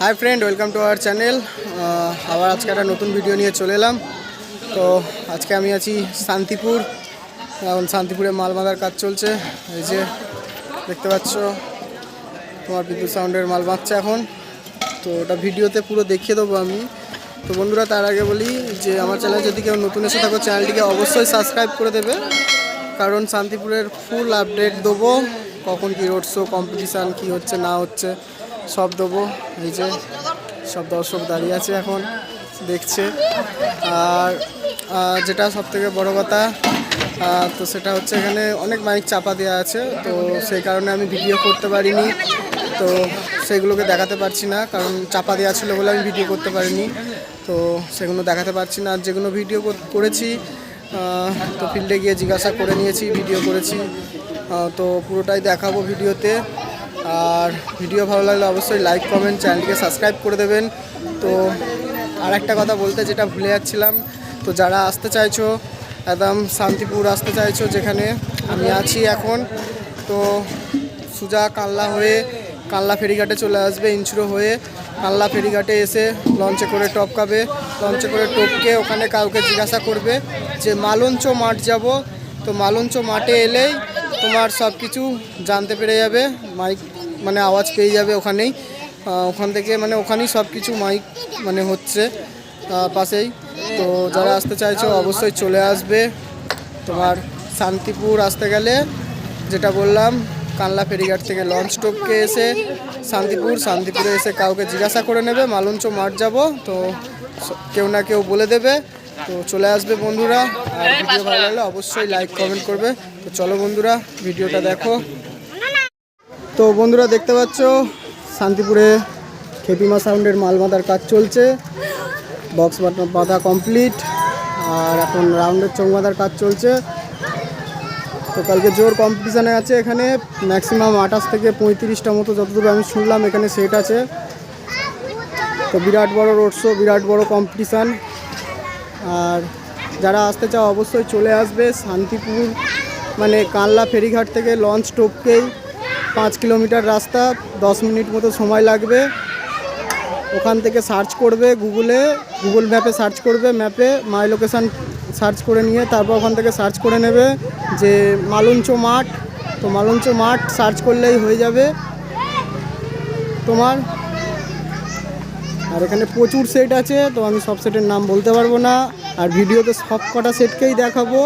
Hi friend welcome to our channel আবার আজকে একটা নতুন ভিডিও নিয়ে চলে এলাম। তো আজকে আমি আছি শান্তিপুর। এখন শান্তিপুরে মাল বাঁধার কাজ চলছে। এই যে দেখতে পাচ্ছ, তোমার বিদ্যুৎ সাউন্ডের মাল বাঁধছে এখন। তো ওটা ভিডিওতে পুরো দেখিয়ে দেবো আমি। তো বন্ধুরা, তার আগে বলি যে আমার চ্যানেল যদি কেউ নতুন এসে থাকো চ্যানেলটিকে অবশ্যই সাবস্ক্রাইব করে দেবে। কারণ শান্তিপুরের ফুল আপডেট দেবো। কখন কী রোড শো কম্পিটিশান কী হচ্ছে, না হচ্ছে। সব দেবো, এই যে সব দর্শক দাঁড়িয়ে আছে এখন, দেখছে। আর যেটা সব থেকে বড়ো কথা তো সেটা হচ্ছে এখানে অনেক মাইক চাপা দেওয়া আছে, তো সেই কারণে আমি ভিডিও করতে পারিনি। তো সেগুলোকে দেখাতে পারছি না, কারণ চাপা দেওয়া ছিল বলে আমি ভিডিও করতে পারিনি। তো সেগুলো দেখাতে পারছি না। আর যেগুলো ভিডিও করেছি তো ফিল্ডে গিয়ে জিজ্ঞাসা করে নিয়েছি ভিডিও করেছি। তো পুরোটাই দেখাবো ভিডিওতে আর ভিডিও ভালো লাগলে অবশ্যই লাইক কমেন্ট চ্যানেলটিকে সাবস্ক্রাইব করে দেবেন। তো আর একটা কথা বলতে যেটা ভুলে যাচ্ছিলাম, তো যারা আসতে চাইছো, একদম শান্তিপুর আসতে চাইছো, যেখানে আমি আছি এখন, তো সুজা কাল্লা হয়ে কাল্লা ফেরিঘাটে চলে আসবে ইনচুরো হয়ে কাল্লা ফেরিঘাটে এসে লঞ্চে করে টপকাবে লঞ্চে করে টপকে ওখানে কাউকে জিজ্ঞাসা করবে যে, মালঞ্চ মাঠ যাব? তো মালঞ্চ মাঠে এলেই তোমার সব কিছু জানতে পেরে যাবে, মাইক মানে আওয়াজ পেয়ে যাবে ওখানেই। ওখান থেকে মানে ওখানেই সব কিছু মাইক মানে হচ্ছে পাশেই। তো যারা আসতে চাইছো অবশ্যই চলে আসবে। তোমার শান্তিপুর আসতে গেলে যেটা বললাম, কানলা ফেরিঘাট থেকে লঞ্চ টোপকে এসে শান্তিপুর, শান্তিপুরে এসে কাউকে জিজ্ঞাসা করে নেবে, মালঞ্চ মাঠ যাব। তো কেউ না কেউ বলে দেবে। তো চলে আসবে বন্ধুরা। আর ভিডিও ভালো লাগলে অবশ্যই লাইক কমেন্ট করবে। তো চলো বন্ধুরা, ভিডিওটা দেখো। তো বন্ধুরা দেখতে পাচ্ছ, শান্তিপুরে খেপিমা সাউন্ডের মাল বাঁধার কাজ চলছে। বক্স বাঁধা কমপ্লিট আর এখন রাউন্ডের চোখ বাঁধার কাজ চলছে। তো কালকে জোর কম্পিটিশানে আছে এখানে ম্যাক্সিমাম আঠাশ থেকে পঁয়ত্রিশটা মতো যতদূর আমি শুনলাম এখানে সেট আছে। তো বিরাট বড় রোড শো বিরাট বড় কম্পিটিশান আর যারা আসতে চাও অবশ্যই চলে আসবে শান্তিপুর মানে কানলা ফেরিঘাট থেকে লঞ্চ টোপকেই। পাঁচ কিলোমিটার রাস্তা, দশ মিনিট মতো সময় লাগবে। ওখান থেকে সার্চ করবে গুগলে, গুগল ম্যাপে সার্চ করবে, ম্যাপে মাই লোকেশান সার্চ করে নিয়ে তারপর ওখান থেকে সার্চ করে নেবে যে মালঞ্চ মাঠ। তো মালঞ্চ মাঠ সার্চ করলেই হয়ে যাবে তোমার। আর এখানে প্রচুর সেট আছে, তো আমি সব সেটের নাম বলতে পারব না। আর ভিডিওতে সব কটা সেটকেই দেখাবো।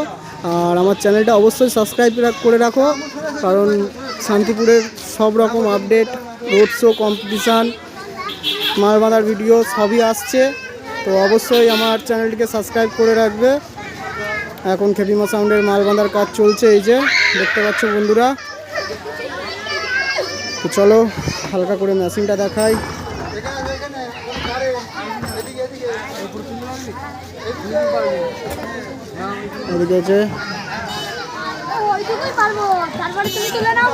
আর আমার চ্যানেলটা অবশ্যই সাবস্ক্রাইব করে রাখো, কারণ শান্তিপুরের সব রকম আপডেট রোড শো কম্পিটিশান মাল বাঁধার ভিডিও সবই আসছে। তো অবশ্যই আমার চ্যানেলটিকে সাবস্ক্রাইব করে রাখবে। এখন খেপিমা সাউন্ডের মাল বাঁধার কাজ চলছে এই যে, দেখতে পাচ্ছ বন্ধুরা। তো চলো, হালকা করে মেশিনটা দেখাই। এদিকে পারব তারপরে তুমি তুলে নাও।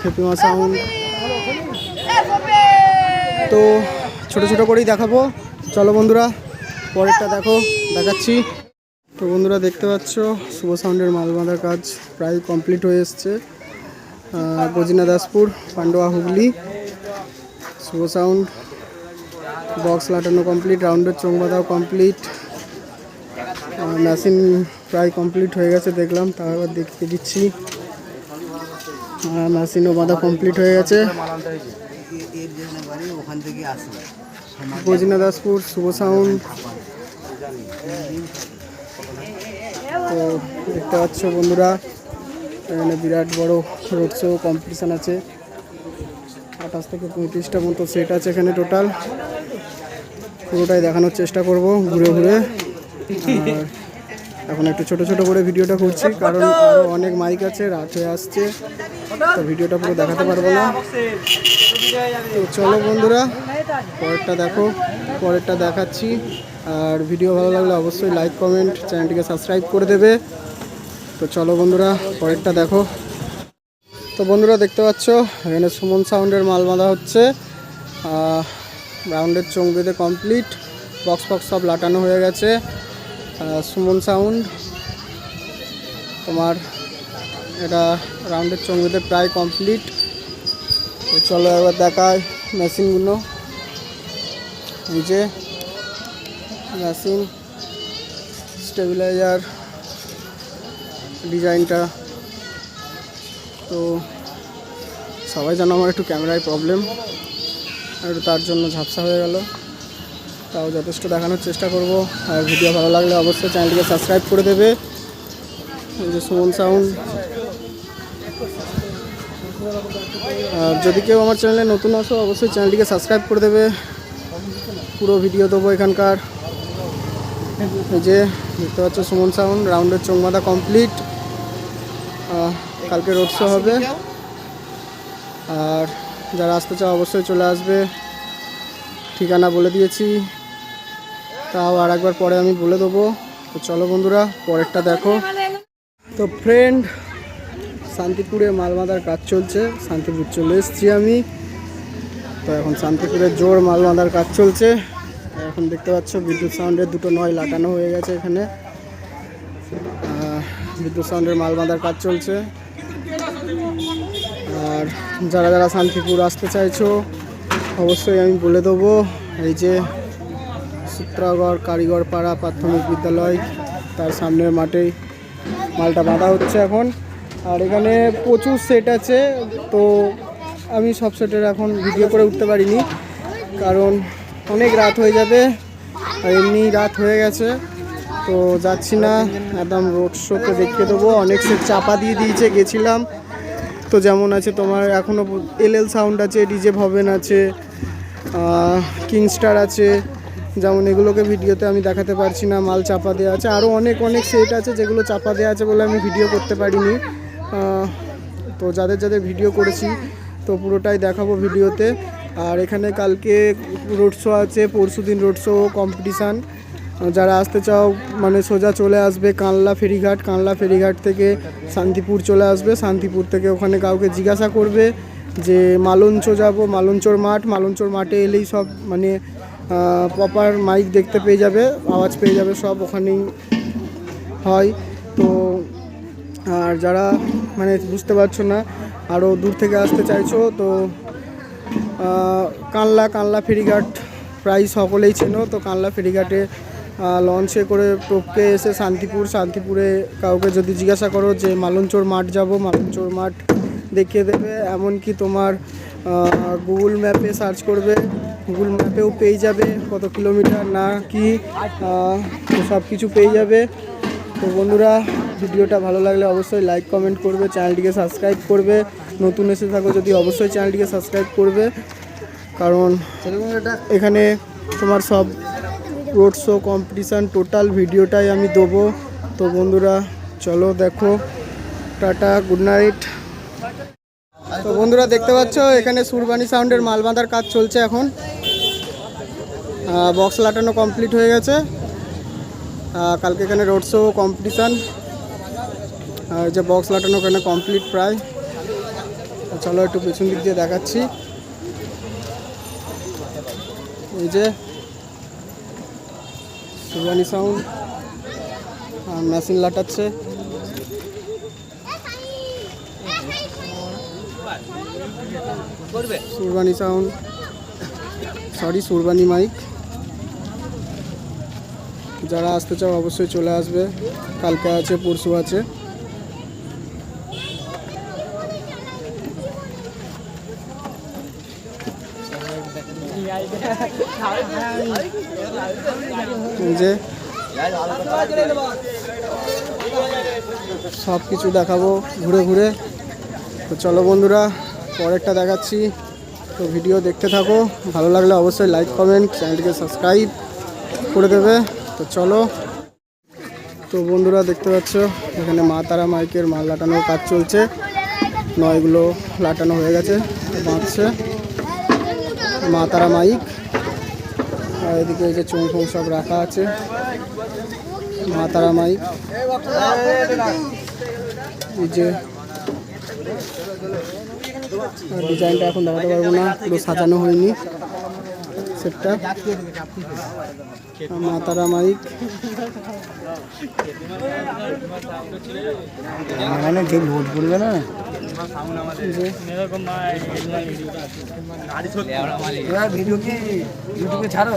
খেপিমা সাউন্ড। তো ছোট ছোট করেই দেখাবো। চলো বন্ধুরা পরেরটা দেখো দেখাচ্ছি। তো বন্ধুরা দেখতে পাচ্ছ শুভ সাউন্ডের মাল বাঁধার কাজ প্রায় কমপ্লিট হয়ে এসছে। গজিনা দাসপুর পান্ডোয়া হুগলি শুভ সাউন্ড। বক্স লাটানো কমপ্লিট রাউন্ডের চোখ বাঁধাও কমপ্লিট। মেশিন প্রায় কমপ্লিট হয়ে গেছে, দেখলাম তাও আবার দেখিয়ে দিচ্ছি। মেশিনও বাঁধা কমপ্লিট হয়ে গেছে। গজিনা দাসপুর, শুভ সাউন্ড। তো দেখতে পাচ্ছ বন্ধুরা, এখানে বিরাট বড় রোড শো কম্পিটিশান আছে। আঠাশ থেকে পঁয়ত্রিশটা মতো সেট আছে এখানে টোটাল পুরোটাই দেখানোর চেষ্টা করব ঘুরে ঘুরে। এখন একটু ছোট ছোট করে ভিডিওটা করছি কারণ আরও অনেক মাইক আছে রাত হয়ে আসছে তো ভিডিওটা পুরো দেখাতে পারব না। তো চলো বন্ধুরা পরেরটা দেখো পরেরটা দেখাচ্ছি। আর ভিডিও ভালো লাগলে অবশ্যই লাইক কমেন্ট চ্যানেলটিকে সাবস্ক্রাইব করে দেবে। তো চলো বন্ধুরা পরেরটা দেখো। তো বন্ধুরা দেখতে পাচ্ছ এখানে সুমন সাউন্ডের মাল বাঁধা হচ্ছে। রাউন্ডের চোখ বেঁধে কমপ্লিট বক্স ফক্স সব লাটানো হয়ে গেছে। সুমন সাউন্ড। তোমার এটা রাউন্ডের বেঁধে প্রায় কমপ্লিট। তো চলো একবার দেখায় মেশিনগুলো। যে মেশিন, স্টেবিলাইজার, ডিজাইনটা। তো সবাই জানো আমার একটু ক্যামেরায় প্রবলেম, আর তার জন্য ঝাপসা হয়ে গেল। তাও যথেষ্ট দেখানোর চেষ্টা করব। আর ভিডিও ভালো লাগলে অবশ্যই চ্যানেলটিকে সাবস্ক্রাইব করে দেবে। যে সুমন সাউন্ড। আর যদি কেউ আমার চ্যানেলে নতুন আসো, অবশ্যই চ্যানেলটিকে সাবস্ক্রাইব করে দেবে। পুরো ভিডিও দেবো এখানকার। এই যে দেখতে পাচ্ছ সুমন সাউন্ড, রাউন্ডের চোংমাদা কমপ্লিট। কালকে রোড শো হবে। আর যারা আসতে চাও, অবশ্যই চলে আসবে। ঠিকানা বলে দিয়েছি। তাও আর একবার পরে আমি বলে দেবো। তো চলো বন্ধুরা, পরেরটা দেখো। তো ফ্রেন্ড শান্তিপুরে মালমাদার কাজ চলছে। শান্তিপুর চলে এসেছি আমি। তো এখন শান্তিপুরে জোর মালমাদার কাজ চলছে। এখন দেখতে পাচ্ছ বিদ্যুৎ সাউন্ডের দুটো নয় লাটানো হয়ে গেছে এখানে। বিদ্যুৎ সাউন্ডের মালমাদার কাজ চলছে। আর যারা যারা শান্তিপুর আসতে চাইছো, অবশ্যই আমি বলে দেবো। এই যে সূত্রাগড় কারিগর পাড়া প্রাথমিক বিদ্যালয়, তার সামনের মাঠেই মালটা বাঁধা হচ্ছে এখন। আর এখানে প্রচুর সেট আছে, তো আমি সব সেটের এখন ভিডিও করে উঠতে পারিনি, কারণ অনেক রাত হয়ে যাবে, আর এমনি রাত হয়ে গেছে, তো যাচ্ছি না। একদম রোড শোতে দেখিয়ে দেবো, অনেক সেট চাপা দিয়ে দিয়েছে, গেছিলাম। তো যেমন আছে তোমার এখনও এল এল সাউন্ড আছে ডিজে ভবেন আছে কিংস্টার আছে যেমন এগুলোকে ভিডিওতে আমি দেখাতে পারছি না, মাল চাপা দেওয়া আছে। আরও অনেক অনেক সেট আছে যেগুলো চাপা দেওয়া আছে বলে আমি ভিডিও করতে পারিনি। তো যাদের যাদের ভিডিও করেছি, তো পুরোটাই দেখাবো ভিডিওতে। আর এখানে কালকে রোড শো আছে, পরশু দিন রোড শো কম্পিটিশান যারা আসতে চাও মানে সোজা চলে আসবে কানলা ফেরিঘাট। কানলা ফেরিঘাট থেকে শান্তিপুর চলে আসবে। শান্তিপুর থেকে ওখানে কাউকে জিজ্ঞাসা করবে যে, মালঞ্চ যাব, মালঞ্চর মাঠ। মালঞ্চর মাঠে এলেই সব মানে প্রপার মাইক দেখতে পেয়ে যাবে, আওয়াজ পেয়ে যাবে, সব ওখানেই হয়। তো, আর যারা মানে বুঝতে পারছ না আরও দূর থেকে আসতে চাইছো, তো কানলা কানলা ফেরিঘাট প্রায় সকলেই চেনো। তো কানলা ফেরিঘাটে লঞ্চে করে টপকে এসে শান্তিপুর, শান্তিপুরে কাউকে যদি জিজ্ঞাসা করো যে মালঞ্চোর মাঠ যাব মালঞ্চোর মাঠ দেখিয়ে দেবে। এমনকি তোমার গুগল ম্যাপে সার্চ করবে গুগল ম্যাপেও পেয়ে যাবে কত কিলোমিটার না, কি সব কিছু পেয়ে যাবে। তো বন্ধুরা, ভিডিওটা ভালো লাগলে অবশ্যই লাইক কমেন্ট করবে চ্যানেলটিকে সাবস্ক্রাইব করবে। নতুন এসে থাকো যদি অবশ্যই চ্যানেলটিকে সাবস্ক্রাইব করবে। কারণ এখানে তোমার সব রোড শো কম্পিটিশান টোটাল ভিডিওটাই আমি দেবো। তো বন্ধুরা, চলো দেখো। টাটা গুড নাইট তো বন্ধুরা দেখতে পাচ্ছ, এখানে সুরবানি সাউন্ডের মাল বাঁধার কাজ চলছে এখন। বক্স লাটানো কমপ্লিট হয়ে গেছে। কালকে এখানে রোড শো কম্পিটিশান যে বক্স লাটানো ওখানে কমপ্লিট প্রায়। চলো একটু পেছন দিক দিয়ে দেখাচ্ছি। এই যে Subani sound machine লাটাচ্ছে। Surbani sound sorry Surbani mic যারা আসতে চাও অবশ্যই চলে আসবে। কালকে আছে, পরশু আছে। যে সব কিছু দেখাবো ঘুরে ঘুরে। তো চলো বন্ধুরা পরেরটা দেখাচ্ছি। তো ভিডিও দেখতে থাকো। ভালো লাগলে অবশ্যই লাইক কমেন্ট চ্যানেলটিকে সাবস্ক্রাইব করে দেবে। তো চলো। তো বন্ধুরা দেখতে পাচ্ছ, এখানে মা তারা মাইকের মাল লাটানোর কাজ চলছে। নয়গুলো লাটানো হয়ে গেছে, বাঁধছে। মা তারা মাইক। আর এদিকে এই যে চোং ফোং সব রাখা আছে। মা তারা মাইক। এই যে ডিজাইনটা এখন দেখাতে পারব না পুরো সাজানো হয়নি সেটটা। মা তারা মাইক মানে যে লোড করবে না? ভিডিও কি ইউটিউবে ছাড়ো?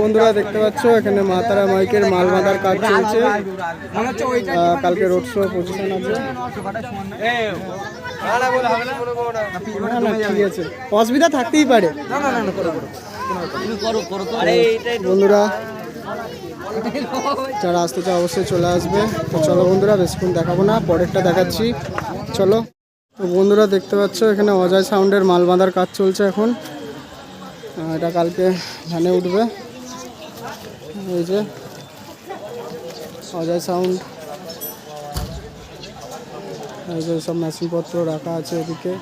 বন্ধুরা দেখতে পাচ্ছ, এখানে মা তারা মাইকের মাল বাঁধার কাজ চলছে। কালকে রোড শো পজিশন আছে। অসুবিধা থাকতেই পারে। বন্ধুরা, যারা আসতে চায় অবশ্যই চলে আসবে। তো চলো বন্ধুরা বেশিক্ষণ দেখাবো না, পরেরটা দেখাচ্ছি। চলো। তো বন্ধুরা, দেখতে পাচ্ছ, এখানে অজয় সাউন্ডের মাল বাঁধার কাজ চলছে এখন। এটা কালকে ধানে উঠবে। এই যে, অজয় সাউন্ড এই যে সব মেশিনপত্র রাখা আছে এদিকে।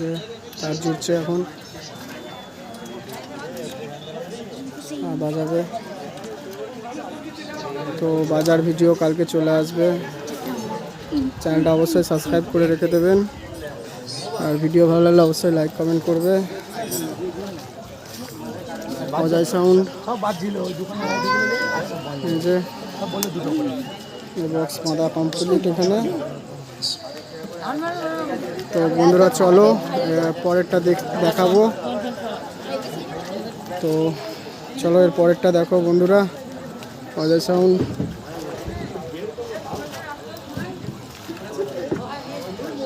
যে, তার জুড়ছে এখন। বাজাবে। তো বাজার ভিডিও কালকে চলে আসবে। চ্যানেলটা অবশ্যই সাবস্ক্রাইব করে রেখে দেবেন। আর ভিডিও ভালো লাগলে অবশ্যই লাইক কমেন্ট করবে। অজয় সাউন্ড। এই যে বক্স বাঁধা কমপ্লিট এখানে। তো বন্ধুরা চলো পরেরটা দেখ- দেখাবো। তো চলো এর পরেরটা দেখো বন্ধুরা অজয় সাউন্ড।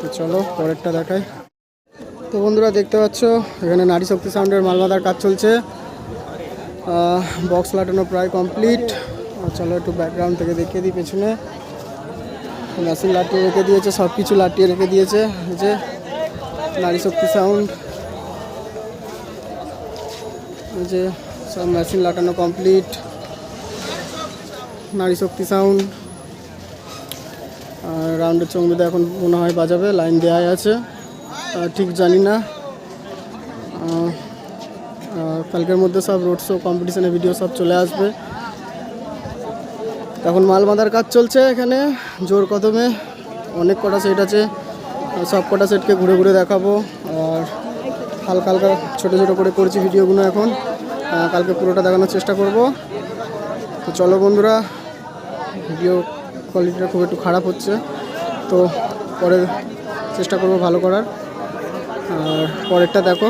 তো চলো পরেরটা দেখাই। তো বন্ধুরা দেখতে পাচ্ছ এখানে নারী শক্তি সাউন্ডের মালবাদার কাজ চলছে। বক্স লাটানো প্রায় কমপ্লিট চলো একটু ব্যাকগ্রাউন্ড থেকে দেখিয়ে দিই পেছনে। মেশিন লাটিয়ে রেখে দিয়েছে সব কিছু লাটিয়ে রেখে দিয়েছে। যে, নারী শক্তি সাউন্ড যে, সব মেশিন লাটানো কমপ্লিট নারী শক্তি সাউন্ড আর রাউন্ডের চঙ্গিতে এখন মনে হয় বাজাবে লাইন দেওয়াই আছে। ঠিক জানি না। কালকের মধ্যে সব রোড শো কম্পিটিশনের ভিডিও সব চলে আসবে। এখন মাল বাঁধার কাজ চলছে এখানে, জোর কদমে। অনেক কটা সেট আছে সব কটা সেটকে ঘুরে ঘুরে দেখাবো। আর হালকা হালকা ছোটো ছোটো করে করছি ভিডিওগুলো এখন। কালকে পুরোটা দেখানোর চেষ্টা করব। তো চলো বন্ধুরা ভিডিও কোয়ালিটিটা খুব একটু খারাপ হচ্ছে। তো পরে চেষ্টা করব ভালো করার। আর পরেরটা দেখো।